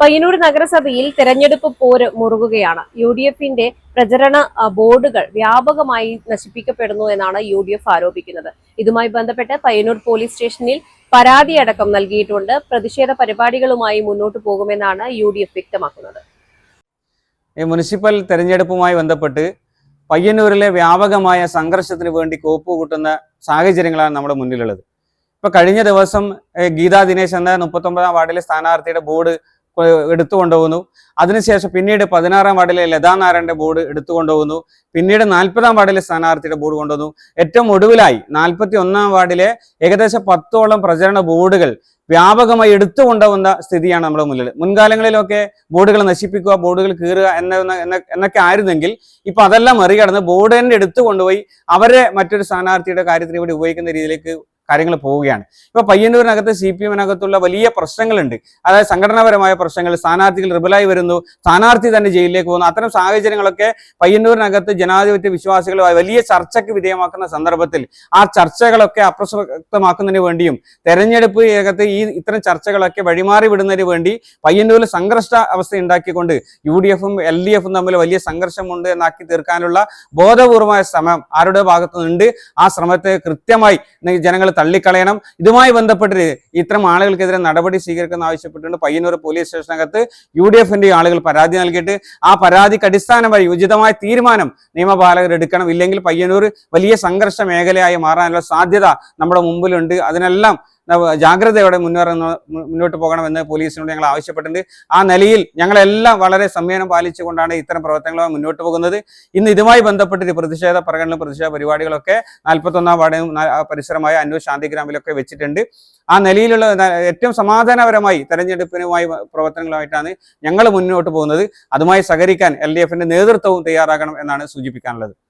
പയ്യന്നൂർ നഗരസഭയിൽ തെരഞ്ഞെടുപ്പ് പോര് മുറുകുകയാണ്. യു ഡി എഫിന്റെ പ്രചരണ ബോർഡുകൾ വ്യാപകമായി നശിപ്പിക്കപ്പെടുന്നു എന്നാണ് യു ഡി എഫ് ആരോപിക്കുന്നത്. ഇതുമായി ബന്ധപ്പെട്ട് പയ്യന്നൂർ പോലീസ് സ്റ്റേഷനിൽ പരാതി അടക്കം നൽകിയിട്ടുണ്ട്. പ്രതിഷേധ പരിപാടികളുമായി മുന്നോട്ടു പോകുമെന്നാണ് യു ഡി എഫ് വ്യക്തമാക്കുന്നത് മുനിസിപ്പൽ തെരഞ്ഞെടുപ്പുമായി ബന്ധപ്പെട്ട് പയ്യന്നൂരിലെ വ്യാപകമായ സംഘർഷത്തിന് വേണ്ടി കോപ്പ് കൂട്ടുന്ന സാഹചര്യങ്ങളാണ് നമ്മുടെ മുന്നിലുള്ളത്. ഇപ്പൊ കഴിഞ്ഞ ദിവസം ഗീതാ ദിനേശ് എന്ന മുപ്പത്തൊമ്പതാം വാർഡിലെ സ്ഥാനാർത്ഥിയുടെ ബോർഡ് എടുത്തു കൊണ്ടുപോകുന്നു. അതിനുശേഷം പിന്നീട് പതിനാറാം വാർഡിലെ ലതാ നാരായണന്റെ ബോർഡ് എടുത്തു കൊണ്ടുപോകുന്നു. പിന്നീട് നാൽപ്പതാം വാർഡിലെ സ്ഥാനാർത്ഥിയുടെ ബോർഡ് കൊണ്ടുവന്നു ഏറ്റവും ഒടുവിലായി നാൽപ്പത്തി ഒന്നാം വാർഡിലെ ഏകദേശം പത്തോളം പ്രചരണ ബോർഡുകൾ വ്യാപകമായി എടുത്തു കൊണ്ടുവന്ന സ്ഥിതിയാണ് നമ്മുടെ മുന്നിൽ. മുൻകാലങ്ങളിലൊക്കെ ബോർഡുകൾ നശിപ്പിക്കുക ബോർഡുകൾ കീറുക എന്ന- എന്നൊക്കെ ആയിരുന്നെങ്കിൽ ഇപ്പൊ അതെല്ലാം മറികടന്ന് ബോർഡ് തന്നെ എടുത്തു കൊണ്ടുപോയി അവരെ മറ്റൊരു സ്ഥാനാർത്ഥിയുടെ കാര്യത്തിന് വേണ്ടി ഉപയോഗിക്കുന്ന രീതിയിലേക്ക് കാര്യങ്ങൾ പോവുകയാണ്. ഇപ്പൊ പയ്യന്നൂരിനകത്ത് സി പി എമ്മിനകത്തുള്ള വലിയ പ്രശ്നങ്ങളുണ്ട്. അതായത് സംഘടനാപരമായ പ്രശ്നങ്ങൾ സ്ഥാനാർത്ഥികൾ റിബലായി വരുന്നു സ്ഥാനാർത്ഥി തന്നെ ജയിലിലേക്ക് പോകുന്നു. അത്തരം സാഹചര്യങ്ങളൊക്കെ പയ്യന്നൂരിനകത്ത് ജനാധിപത്യ വിശ്വാസികളുമായി വലിയ ചർച്ചയ്ക്ക് വിധേയമാക്കുന്ന സന്ദർഭത്തിൽ ആ ചർച്ചകളൊക്കെ അപ്രസക്തമാക്കുന്നതിന് വേണ്ടിയും തെരഞ്ഞെടുപ്പ് രംഗത്ത് ഈ ഇത്തരം ചർച്ചകളൊക്കെ വഴിമാറി വിടുന്നതിന് വേണ്ടി പയ്യന്നൂരിൽ സംഘർഷ അവസ്ഥ ഉണ്ടാക്കിക്കൊണ്ട് യു ഡി എഫും എൽ ഡി എഫും തമ്മിൽ വലിയ സംഘർഷമുണ്ട് എന്നാക്കി തീർക്കാനുള്ള ബോധപൂർവമായ ശ്രമം ആരുടെ ഭാഗത്തുനിന്നുണ്ട്? ആ ശ്രമത്തെ കൃത്യമായി ജനങ്ങൾ തള്ളിക്കളയണം. ഇതുമായി ബന്ധപ്പെട്ട് ഇത്തരം ആളുകൾക്കെതിരെ നടപടി സ്വീകരിക്കണം ആവശ്യപ്പെട്ടുകൊണ്ട് പയ്യന്നൂർ പോലീസ് സ്റ്റേഷനകത്ത് യു ഡി എഫിന്റെ ആളുകൾ പരാതി നൽകിയിട്ട് ആ പരാതിക്ക് അടിസ്ഥാനമായി ഉചിതമായ തീരുമാനം നിയമപാലകർ എടുക്കണം. ഇല്ലെങ്കിൽ പയ്യന്നൂർ വലിയ സംഘർഷ മേഖലയായി മാറാനുള്ള സാധ്യത നമ്മുടെ മുമ്പിലുണ്ട്. അതിനെല്ലാം ജാഗ്രതയോടെ മുന്നേറുന്ന മുന്നോട്ട് പോകണമെന്ന് പോലീസിനോട് ഞങ്ങൾ ആവശ്യപ്പെട്ടിട്ടുണ്ട്. ആ നിലയിൽ ഞങ്ങളെല്ലാം വളരെ സംയമനം പാലിച്ചുകൊണ്ടാണ് ഇത്തരം പ്രവർത്തനങ്ങളുമായി മുന്നോട്ട് പോകുന്നത്. ഇന്ന് ഇതുമായി ബന്ധപ്പെട്ട് പ്രതിഷേധ പ്രകടനം പ്രതിഷേധ പരിപാടികളൊക്കെ നാൽപ്പത്തൊന്നാം വാർഡും ന- ആ പരിസരമായ അന്നൂർ ശാന്തിഗ്രാമിലൊക്കെ വെച്ചിട്ടുണ്ട്. ആ നിലയിലുള്ള ഏറ്റവും സമാധാനപരമായി തെരഞ്ഞെടുപ്പിനുമായി പ്രവർത്തനങ്ങളുമായിട്ടാണ് ഞങ്ങൾ മുന്നോട്ട് പോകുന്നത്. അതുമായി സഹകരിക്കാൻ എൽ ഡി എഫിന്റെ നേതൃത്വവും തയ്യാറാകണം എന്നാണ് സൂചിപ്പിക്കാനുള്ളത്.